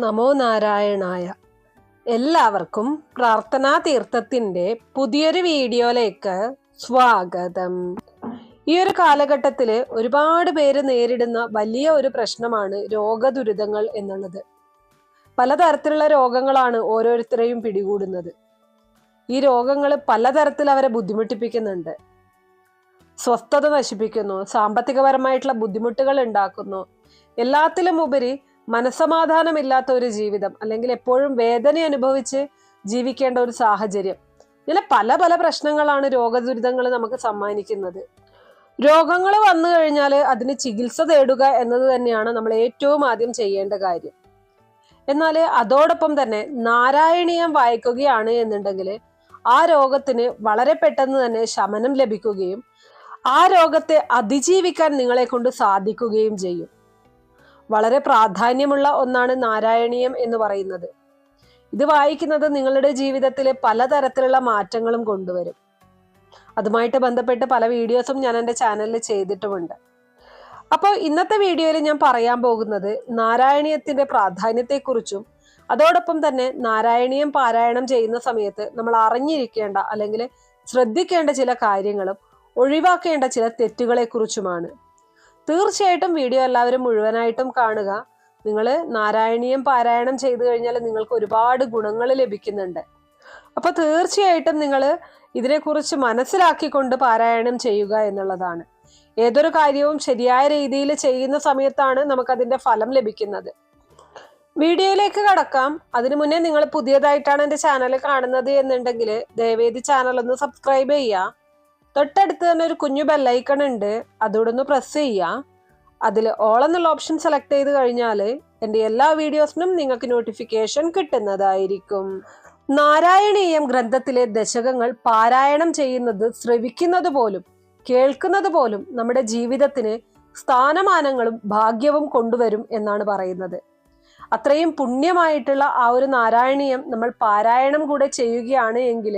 നമോ നാരായണായ. എല്ലാവർക്കും പ്രാർത്ഥനാ തീർത്ഥത്തിന്റെ പുതിയൊരു വീഡിയോയിലേക്ക് സ്വാഗതം. ഈ ഒരു കാലഘട്ടത്തിൽ ഒരുപാട് പേര് നേരിടുന്ന വലിയ ഒരു പ്രശ്നമാണ് രോഗദുരിതങ്ങൾ എന്നുള്ളത്. പലതരത്തിലുള്ള രോഗങ്ങളാണ് ഓരോരുത്തരെയും പിടികൂടുന്നത്. ഈ രോഗങ്ങൾ പലതരത്തിൽ അവരെ ബുദ്ധിമുട്ടിപ്പിക്കുന്നുണ്ട്. സ്വസ്ഥത നശിപ്പിക്കുന്നു സാമ്പത്തികപരമായിട്ടുള്ള ബുദ്ധിമുട്ടുകൾ ഉണ്ടാക്കുന്നു. എല്ലാത്തിലും ഉപരി മനസമാധാനമില്ലാത്ത ഒരു ജീവിതം അല്ലെങ്കിൽ എപ്പോഴും വേദന അനുഭവിച്ച് ജീവിക്കേണ്ട ഒരു സാഹചര്യം. ഇങ്ങനെ പല പല പ്രശ്നങ്ങളാണ് രോഗദുരിതങ്ങൾ നമുക്ക് സമ്മാനിക്കുന്നത്. രോഗങ്ങൾ വന്നു കഴിഞ്ഞാൽ അതിന് ചികിത്സ തേടുക എന്നത് തന്നെയാണ് നമ്മൾ ഏറ്റവും ആദ്യം ചെയ്യേണ്ട കാര്യം. എന്നാൽ അതോടൊപ്പം തന്നെ നാരായണീയം വായിക്കുകയാണ് എന്നുണ്ടെങ്കിൽ ആ രോഗത്തിന് വളരെ പെട്ടെന്ന് തന്നെ ശമനം ലഭിക്കുകയും ആ രോഗത്തെ അതിജീവിക്കാൻ നിങ്ങളെ കൊണ്ട് സാധിക്കുകയും ചെയ്യും. വളരെ പ്രാധാന്യമുള്ള ഒന്നാണ് നാരായണീയം എന്ന് പറയുന്നത്. ഇത് വായിക്കുന്നത് നിങ്ങളുടെ ജീവിതത്തിലെ പലതരത്തിലുള്ള മാറ്റങ്ങളും കൊണ്ടുവരും. അതുമായിട്ട് ബന്ധപ്പെട്ട് പല വീഡിയോസും ഞാൻ എന്റെ ചാനലിൽ ചെയ്തിട്ടുമുണ്ട്. അപ്പോൾ ഇന്നത്തെ വീഡിയോയിൽ ഞാൻ പറയാൻ പോകുന്നത് നാരായണീയത്തിന്റെ പ്രാധാന്യത്തെക്കുറിച്ചും അതോടൊപ്പം തന്നെ നാരായണീയം പാരായണം ചെയ്യുന്ന സമയത്ത് നമ്മൾ അറിഞ്ഞിരിക്കേണ്ട അല്ലെങ്കിൽ ശ്രദ്ധിക്കേണ്ട ചില കാര്യങ്ങളും ഒഴിവാക്കേണ്ട ചില തെറ്റുകളെ കുറിച്ചുമാണ് തീർച്ചയായിട്ടും വീഡിയോ എല്ലാവരും മുഴുവനായിട്ടും കാണുക. നിങ്ങൾ നാരായണീയം പാരായണം ചെയ്തു കഴിഞ്ഞാൽ നിങ്ങൾക്ക് ഒരുപാട് ഗുണങ്ങൾ ലഭിക്കുന്നുണ്ട്. അപ്പൊ തീർച്ചയായിട്ടും നിങ്ങൾ ഇതിനെക്കുറിച്ച് മനസ്സിലാക്കിക്കൊണ്ട് പാരായണം ചെയ്യുക എന്നുള്ളതാണ്. ഏതൊരു കാര്യവും ശരിയായ രീതിയിൽ ചെയ്യുന്ന സമയത്താണ് നമുക്കതിന്റെ ഫലം ലഭിക്കുന്നത്. വീഡിയോയിലേക്ക് കടക്കാം. അതിനു മുന്നേ നിങ്ങൾ പുതിയതായിട്ടാണ് എന്റെ ചാനൽ കാണുന്നത് എന്നുണ്ടെങ്കിൽ ദയവേദി ചാനൽ ഒന്ന് സബ്സ്ക്രൈബ് ചെയ്യുക. തൊട്ടടുത്ത് തന്നെ ഒരു കുഞ്ഞു ബെല്ലൈക്കൺ ഉണ്ട്. അതോടെ ഒന്ന് പ്രസ് ചെയ്യുക അതിൽ ഓൾ എന്നുള്ള ഓപ്ഷൻ സെലക്ട് ചെയ്ത് കഴിഞ്ഞാൽ എന്റെ എല്ലാ വീഡിയോസിനും നിങ്ങൾക്ക് നോട്ടിഫിക്കേഷൻ കിട്ടുന്നതായിരിക്കും. നാരായണീയം ഗ്രന്ഥത്തിലെ ദശകങ്ങൾ പാരായണം ചെയ്യുന്നത് ശ്രവിക്കുന്നത് പോലും കേൾക്കുന്നത് പോലും നമ്മുടെ ജീവിതത്തിന് സ്ഥാനമാനങ്ങളും ഭാഗ്യവും കൊണ്ടുവരും എന്നാണ് പറയുന്നത്. അത്രയും പുണ്യമായിട്ടുള്ള ആ ഒരു നാരായണീയം നമ്മൾ പാരായണം കൂടെ ചെയ്യുകയാണ് എങ്കിൽ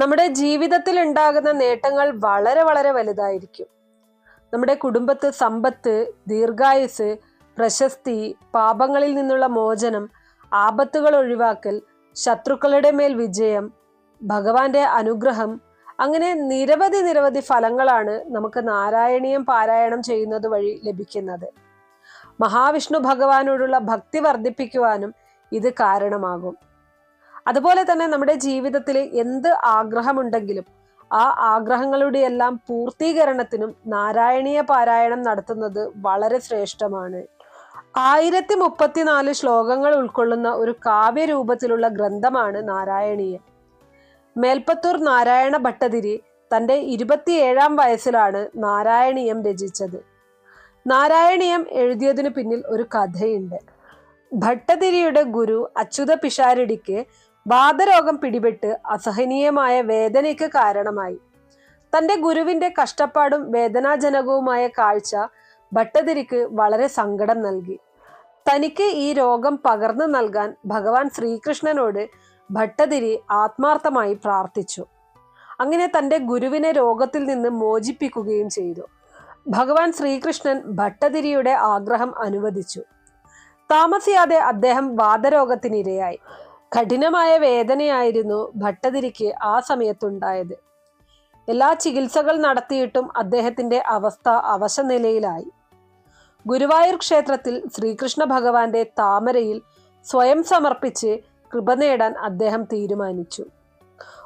നമ്മുടെ ജീവിതത്തിൽ ഉണ്ടാകുന്ന നേട്ടങ്ങൾ വളരെ വളരെ വലുതായിരിക്കും. നമ്മുടെ കുടുംബത്ത് സമ്പത്ത് ദീർഘായുസ് പ്രശസ്തി പാപങ്ങളിൽ നിന്നുള്ള മോചനം ആപത്തുകൾ ഒഴിവാക്കൽ ശത്രുക്കളുടെ മേൽ വിജയം ഭഗവാന്റെ അനുഗ്രഹം അങ്ങനെ നിരവധി നിരവധി ഫലങ്ങളാണ് നമുക്ക് നാരായണീയം പാരായണം ചെയ്യുന്നത് വഴി ലഭിക്കുന്നത്. മഹാവിഷ്ണു ഭഗവാനോടുള്ള ഭക്തി വർദ്ധിപ്പിക്കുവാനും ഇത് കാരണമാകും. അതുപോലെ തന്നെ നമ്മുടെ ജീവിതത്തിൽ എന്ത് ആഗ്രഹമുണ്ടെങ്കിലും ആ ആഗ്രഹങ്ങളുടെ എല്ലാം പൂർത്തീകരണത്തിനും നാരായണീയ പാരായണം നടത്തുന്നത് വളരെ ശ്രേഷ്ഠമാണ്. ആയിരത്തി മുപ്പത്തിനാല് ശ്ലോകങ്ങൾ ഉൾക്കൊള്ളുന്ന ഒരു കാവ്യരൂപത്തിലുള്ള ഗ്രന്ഥമാണ് നാരായണീയ. മേൽപ്പത്തൂർ നാരായണ ഭട്ടതിരി തന്റെ ഇരുപത്തിയേഴാം വയസ്സിലാണ് നാരായണീയം രചിച്ചത്. നാരായണീയം എഴുതിയതിനു പിന്നിൽ ഒരു കഥയുണ്ട്. ഭട്ടതിരിയുടെ ഗുരു അച്യുത പിഷാരടിക്ക് വാതരോഗം പിടിപെട്ട് അസഹനീയമായ വേദനയ്ക്ക് കാരണമായി. തന്റെ ഗുരുവിന്റെ കഷ്ടപ്പാടും വേദനാജനകവുമായ കാഴ്ച ഭട്ടതിരിക്ക് വളരെ സങ്കടം നൽകി. തനിക്ക് ഈ രോഗം പകർന്നു നൽകാൻ ഭഗവാൻ ശ്രീകൃഷ്ണനോട് ഭട്ടതിരി ആത്മാർത്ഥമായി പ്രാർത്ഥിച്ചു. അങ്ങനെ തന്റെ ഗുരുവിനെ രോഗത്തിൽ നിന്ന് മോചിപ്പിക്കുകയും ചെയ്തു. ഭഗവാൻ ശ്രീകൃഷ്ണൻ ഭട്ടതിരിയുടെ ആഗ്രഹം അനുവദിച്ചു. താമസിയാതെ അദ്ദേഹം വാതരോഗത്തിനിരയായി കഠിനമായ വേദനയായിരുന്നു ഭട്ടതിരിക്ക് ആ സമയത്തുണ്ടായത്. എല്ലാ ചികിത്സകൾ നടത്തിയിട്ടും അദ്ദേഹത്തിന്റെ അവസ്ഥ അവശനിലയിലായി. ഗുരുവായൂർ ക്ഷേത്രത്തിൽ ശ്രീകൃഷ്ണ ഭഗവാന്റെ താമരയിൽ സ്വയം സമർപ്പിച്ച് കൃപ നേടാൻ അദ്ദേഹം തീരുമാനിച്ചു.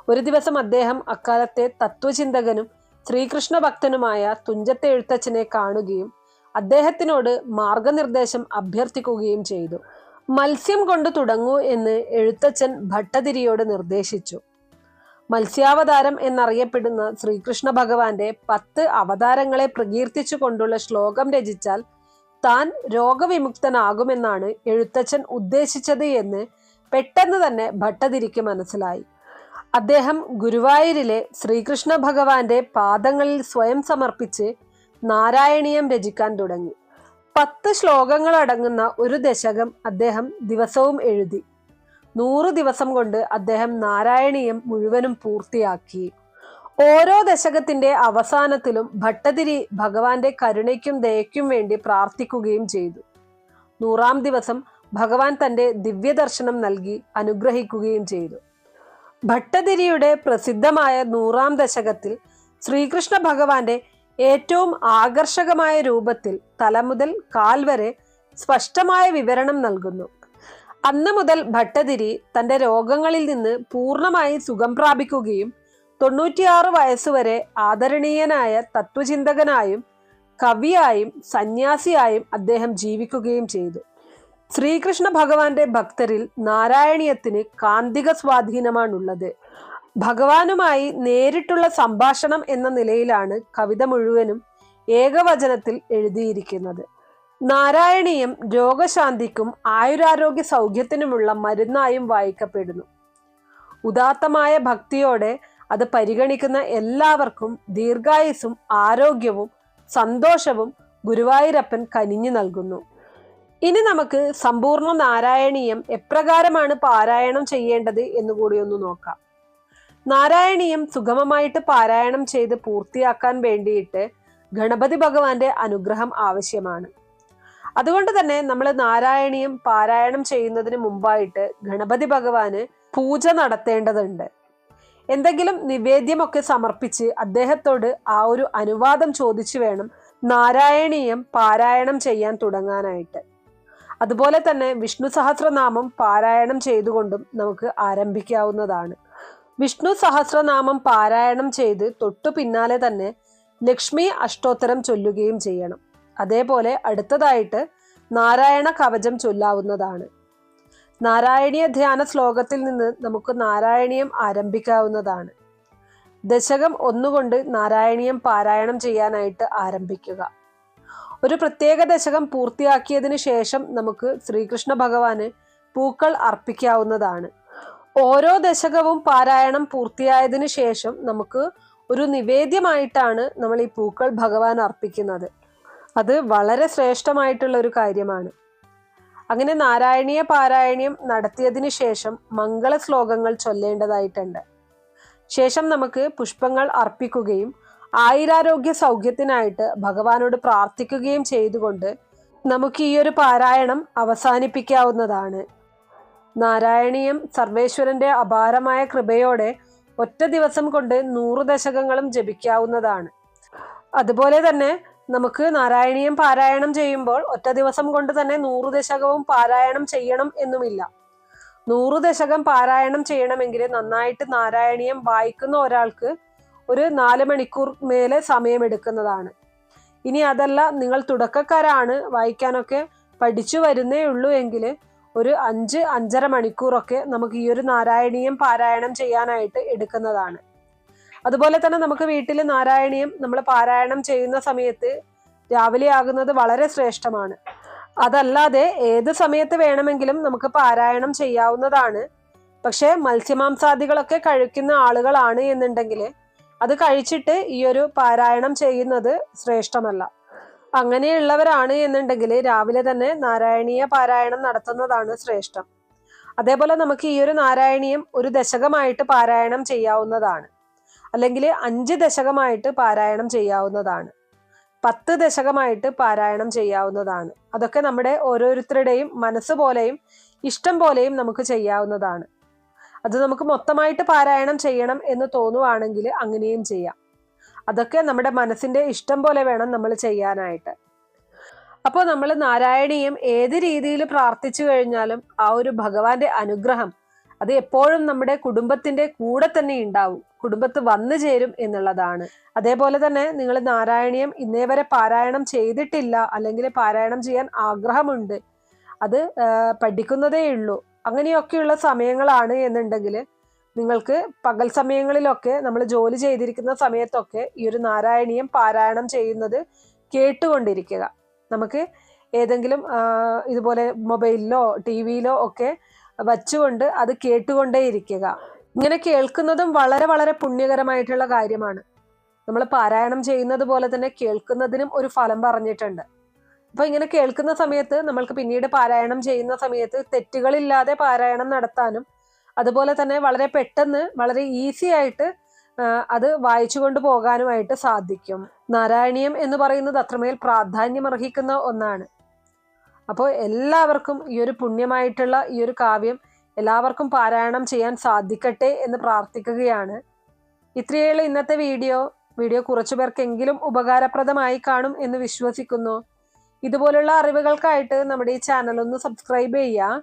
ഒരു ദിവസം അദ്ദേഹം അക്കാലത്തെ തത്വചിന്തകനും ശ്രീകൃഷ്ണ ഭക്തനുമായ തുഞ്ചത്തെ എഴുത്തച്ഛനെ കാണുകയും അദ്ദേഹത്തിനോട് മാർഗനിർദ്ദേശം അഭ്യർത്ഥിക്കുകയും ചെയ്തു. മത്സ്യം കൊണ്ട് തുടങ്ങൂ എന്ന് എഴുത്തച്ഛൻ ഭട്ടതിരിയോട് നിർദ്ദേശിച്ചു. മത്സ്യാവതാരം എന്നറിയപ്പെടുന്ന ശ്രീകൃഷ്ണ ഭഗവാന്റെ പത്ത് അവതാരങ്ങളെ പ്രകീർത്തിച്ചു കൊണ്ടുള്ള ശ്ലോകം രചിച്ചാൽ താൻ രോഗവിമുക്തനാകുമെന്നാണ് എഴുത്തച്ഛൻ ഉദ്ദേശിച്ചത് എന്ന് പെട്ടെന്ന് തന്നെ ഭട്ടതിരിക്ക് മനസ്സിലായി. അദ്ദേഹം ഗുരുവായൂരിലെ ശ്രീകൃഷ്ണ ഭഗവാന്റെ പാദങ്ങളിൽ സ്വയം സമർപ്പിച്ച് നാരായണീയം രചിക്കാൻ തുടങ്ങി. പത്ത് ശ്ലോകങ്ങൾ അടങ്ങുന്ന ഒരു ദശകം അദ്ദേഹം ദിവസവും എഴുതി. നൂറ് ദിവസം കൊണ്ട് അദ്ദേഹം നാരായണീയം മുഴുവനും പൂർത്തിയാക്കി. ഓരോ ദശകത്തിന്റെ അവസാനത്തിലും ഭട്ടതിരി ഭഗവാന്റെ കരുണയ്ക്കും ദയയ്ക്കും വേണ്ടി പ്രാർത്ഥിക്കുകയും ചെയ്തു. നൂറാം ദിവസം ഭഗവാൻ തന്റെ ദിവ്യദർശനം നൽകി അനുഗ്രഹിക്കുകയും ചെയ്തു. ഭട്ടതിരിയുടെ പ്രസിദ്ധമായ നൂറാം ദശകത്തിൽ ശ്രീകൃഷ്ണ ഭഗവാന്റെ ഏറ്റവും ആകർഷകമായ രൂപത്തിൽ തലമുതൽ കാൽ വരെ സ്പഷ്ടമായ വിവരണം നൽകുന്നു. അന്ന് മുതൽ ഭട്ടതിരി തന്റെ രോഗങ്ങളിൽ നിന്ന് പൂർണമായി സുഖം പ്രാപിക്കുകയും തൊണ്ണൂറ്റിയാറ് വയസ്സുവരെ ആദരണീയനായ തത്വചിന്തകനായും കവിയായും സന്യാസിയായും അദ്ദേഹം ജീവിക്കുകയും ചെയ്തു. ശ്രീകൃഷ്ണ ഭഗവാന്റെ ഭക്തരിൽ നാരായണീയത്തിന് കാന്തിക സ്വാധീനമാണുള്ളത്. ഭഗവാനുമായി നേരിട്ടുള്ള സംഭാഷണം എന്ന നിലയിലാണ് കവിത മുഴുവനും ഏകവചനത്തിൽ എഴുതിയിരിക്കുന്നത്. നാരായണീയം രോഗശാന്തിക്കും ആയുരാരോഗ്യ സൗഖ്യത്തിനുമുള്ള മരുന്നായും വായിക്കപ്പെടുന്നു. ഉദാത്തമായ ഭക്തിയോടെ അത് പരിഗണിക്കുന്ന എല്ലാവർക്കും ദീർഘായുസും ആരോഗ്യവും സന്തോഷവും ഗുരുവായൂരപ്പൻ കനിഞ്ഞു നൽകുന്നു. ഇനി നമുക്ക് സമ്പൂർണ നാരായണീയം എപ്രകാരമാണ് പാരായണം ചെയ്യേണ്ടത് എന്നുകൂടി ഒന്ന് നോക്കാം. നാരായണീയം സുഗമമായിട്ട് പാരായണം ചെയ്ത് പൂർത്തിയാക്കാൻ വേണ്ടിയിട്ട് ഗണപതി ഭഗവാന്റെ അനുഗ്രഹം ആവശ്യമാണ്. അതുകൊണ്ട് തന്നെ നമ്മൾ നാരായണീയം പാരായണം ചെയ്യുന്നതിന് മുമ്പായിട്ട് ഗണപതി ഭഗവാന് പൂജ നടത്തേണ്ടതുണ്ട്. എന്തെങ്കിലും നിവേദ്യമൊക്കെ സമർപ്പിച്ച് അദ്ദേഹത്തോട് ആ ഒരു അനുവാദം ചോദിച്ചു വേണം നാരായണീയം പാരായണം ചെയ്യാൻ തുടങ്ങാനായിട്ട്. അതുപോലെ തന്നെ വിഷ്ണു സഹസ്രനാമം പാരായണം ചെയ്തുകൊണ്ടും നമുക്ക് ആരംഭിക്കാവുന്നതാണ്. വിഷ്ണു സഹസ്രനാമം പാരായണം ചെയ്ത് തൊട്ടു പിന്നാലെ തന്നെ ലക്ഷ്മി അഷ്ടോത്തരം ചൊല്ലുകയും ചെയ്യണം. അതേപോലെ അടുത്തതായിട്ട് നാരായണ കവചം ചൊല്ലാവുന്നതാണ്. നാരായണീയ ധ്യാന ശ്ലോകത്തിൽ നിന്ന് നമുക്ക് നാരായണീയം ആരംഭിക്കാവുന്നതാണ്. ദശകം ഒന്നുകൊണ്ട് നാരായണീയം പാരായണം ചെയ്യാനായിട്ട് ആരംഭിക്കുക. ഒരു പ്രത്യേക ദശകം പൂർത്തിയാക്കിയതിനു ശേഷം നമുക്ക് ശ്രീകൃഷ്ണ ഭഗവാന് പൂക്കൾ അർപ്പിക്കാവുന്നതാണ്. ഓരോ ദശകവും പാരായണം പൂർത്തിയായതിനു ശേഷം നമുക്ക് ഒരു നിവേദ്യമായിട്ടാണ് നമ്മൾ ഈ പൂക്കൾ ഭഗവാൻ അർപ്പിക്കുന്നത്. അത് വളരെ ശ്രേഷ്ഠമായിട്ടുള്ള ഒരു കാര്യമാണ്. അങ്ങനെ നാരായണീയ പാരായണീയം നടത്തിയതിനു ശേഷം മംഗള ശ്ലോകങ്ങൾ ചൊല്ലേണ്ടതായിട്ടുണ്ട്. ശേഷം നമുക്ക് പുഷ്പങ്ങൾ അർപ്പിക്കുകയും ആയിരാരോഗ്യ സൗഖ്യത്തിനായിട്ട് ഭഗവാനോട് പ്രാർത്ഥിക്കുകയും ചെയ്തുകൊണ്ട് നമുക്ക് ഈ ഒരു പാരായണം അവസാനിപ്പിക്കാവുന്നതാണ്. നാരായണീയം സർവേശ്വരന്റെ അപാരമായ കൃപയോടെ ഒറ്റ ദിവസം കൊണ്ട് നൂറ് ദശകങ്ങളും ജപിക്കാവുന്നതാണ്. അതുപോലെ തന്നെ നമുക്ക് നാരായണീയം പാരായണം ചെയ്യുമ്പോൾ ഒറ്റ ദിവസം കൊണ്ട് തന്നെ നൂറ് ദശകവും പാരായണം ചെയ്യണം എന്നുമില്ല. നൂറ് ദശകം പാരായണം ചെയ്യണമെങ്കിൽ നന്നായിട്ട് നാരായണീയം വായിക്കുന്ന ഒരാൾക്ക് ഒരു നാല് മണിക്കൂർ മേലെ സമയമെടുക്കുന്നതാണ്. ഇനി അതല്ല നിങ്ങൾ തുടക്കക്കാരാണ് വായിക്കാനൊക്കെ പഠിച്ചു വരുന്നേ ഉള്ളൂ എങ്കിൽ ഒരു അഞ്ച് അഞ്ചര മണിക്കൂറൊക്കെ നമുക്ക് ഈ ഒരു നാരായണീയം പാരായണം ചെയ്യാനായിട്ട് എടുക്കുന്നതാണ്. അതുപോലെ തന്നെ നമുക്ക് വീട്ടിൽ നാരായണീയം നമ്മൾ പാരായണം ചെയ്യുന്ന സമയത്ത് രാവിലെ ആകുന്നത് വളരെ ശ്രേഷ്ഠമാണ്. അതല്ലാതെ ഏത് സമയത്ത് വേണമെങ്കിലും നമുക്ക് പാരായണം ചെയ്യാവുന്നതാണ്. പക്ഷേ മത്സ്യമാംസാദികളൊക്കെ കഴിക്കുന്ന ആളുകളാണ് എന്നുണ്ടെങ്കിൽ അത് കഴിച്ചിട്ട് ഈ ഒരു പാരായണം ചെയ്യുന്നത് ശ്രേഷ്ഠമല്ല. അങ്ങനെയുള്ളവരാണ് എന്നുണ്ടെങ്കിൽ രാവിലെ തന്നെ നാരായണീയ പാരായണം നടത്തുന്നതാണ് ശ്രേഷ്ഠം. അതേപോലെ നമുക്ക് ഈ ഒരു നാരായണീയം ഒരു ദശകമായിട്ട് പാരായണം ചെയ്യാവുന്നതാണ്. അല്ലെങ്കിൽ അഞ്ച് ദശകമായിട്ട് പാരായണം ചെയ്യാവുന്നതാണ്. പത്ത് ദശകമായിട്ട് പാരായണം ചെയ്യാവുന്നതാണ്. അതൊക്കെ നമ്മുടെ ഓരോരുത്തരുടെയും മനസ്സ് പോലെയും ഇഷ്ടം പോലെയും നമുക്ക് ചെയ്യാവുന്നതാണ്. അത് നമുക്ക് മൊത്തമായിട്ട് പാരായണം ചെയ്യണം എന്ന് തോന്നുവാണെങ്കിൽ അങ്ങനെയും ചെയ്യാം. അതൊക്കെ നമ്മുടെ മനസ്സിന്റെ ഇഷ്ടം പോലെ വേണം നമ്മൾ ചെയ്യാനായിട്ട്. അപ്പോൾ നമ്മൾ നാരായണീയം ഏത് രീതിയിൽ പ്രാർത്ഥിച്ചു കഴിഞ്ഞാലും ആ ഒരു ഭഗവാന്റെ അനുഗ്രഹം അത് എപ്പോഴും നമ്മുടെ കുടുംബത്തിന്റെ കൂടെ തന്നെ ഉണ്ടാവും. കുടുംബത്ത് വന്നു ചേരും എന്നുള്ളതാണ്. അതേപോലെ തന്നെ നിങ്ങൾ നാരായണീയം ഇന്നേ വരെ പാരായണം ചെയ്തിട്ടില്ല അല്ലെങ്കിൽ പാരായണം ചെയ്യാൻ ആഗ്രഹമുണ്ട്. അത് പഠിക്കുന്നതേ ഉള്ളൂ. അങ്ങനെയൊക്കെയുള്ള സമയങ്ങളാണ് എന്നുണ്ടെങ്കിൽ നിങ്ങൾക്ക് പകൽ സമയങ്ങളിലൊക്കെ നമ്മൾ ജോലി ചെയ്തിരിക്കുന്ന സമയത്തൊക്കെ ഈ ഒരു നാരായണീയം പാരായണം ചെയ്യുന്നത് കേട്ടുകൊണ്ടിരിക്കുക. നമുക്ക് ഏതെങ്കിലും ഇതുപോലെ മൊബൈലിലോ ടി വിയിലോ ഒക്കെ വച്ചുകൊണ്ട് അത് കേട്ടുകൊണ്ടേയിരിക്കുക. ഇങ്ങനെ കേൾക്കുന്നതും വളരെ വളരെ പുണ്യകരമായിട്ടുള്ള കാര്യമാണ്. നമ്മൾ പാരായണം ചെയ്യുന്നത് പോലെ തന്നെ കേൾക്കുന്നതിനും ഒരു ഫലം പറഞ്ഞിട്ടുണ്ട്. അപ്പൊ ഇങ്ങനെ കേൾക്കുന്ന സമയത്ത് നമ്മൾക്ക് പിന്നീട് പാരായണം ചെയ്യുന്ന സമയത്ത് തെറ്റുകളില്ലാതെ പാരായണം നടത്താനും അതുപോലെ തന്നെ വളരെ പെട്ടെന്ന് വളരെ ഈസി ആയിട്ട് അത് വായിച്ചു കൊണ്ട് പോകാനുമായിട്ട് സാധിക്കും. നാരായണീയം എന്ന് പറയുന്നത് അത്രമേൽ പ്രാധാന്യം അർഹിക്കുന്ന ഒന്നാണ്. അപ്പോൾ എല്ലാവർക്കും ഈ ഒരു പുണ്യമായിട്ടുള്ള ഈ ഒരു കാവ്യം എല്ലാവർക്കും പാരായണം ചെയ്യാൻ സാധിക്കട്ടെ എന്ന് പ്രാർത്ഥിക്കുകയാണ്. ഇത്രയുള്ള ഇന്നത്തെ വീഡിയോ. വീഡിയോ കുറച്ചു പേർക്കെങ്കിലും ഉപകാരപ്രദമായി കാണും എന്ന് വിശ്വസിക്കുന്നു. ഇതുപോലുള്ള അറിവുകൾക്കായിട്ട് നമ്മുടെ ഈ ചാനൽ ഒന്ന് സബ്സ്ക്രൈബ് ചെയ്യുക.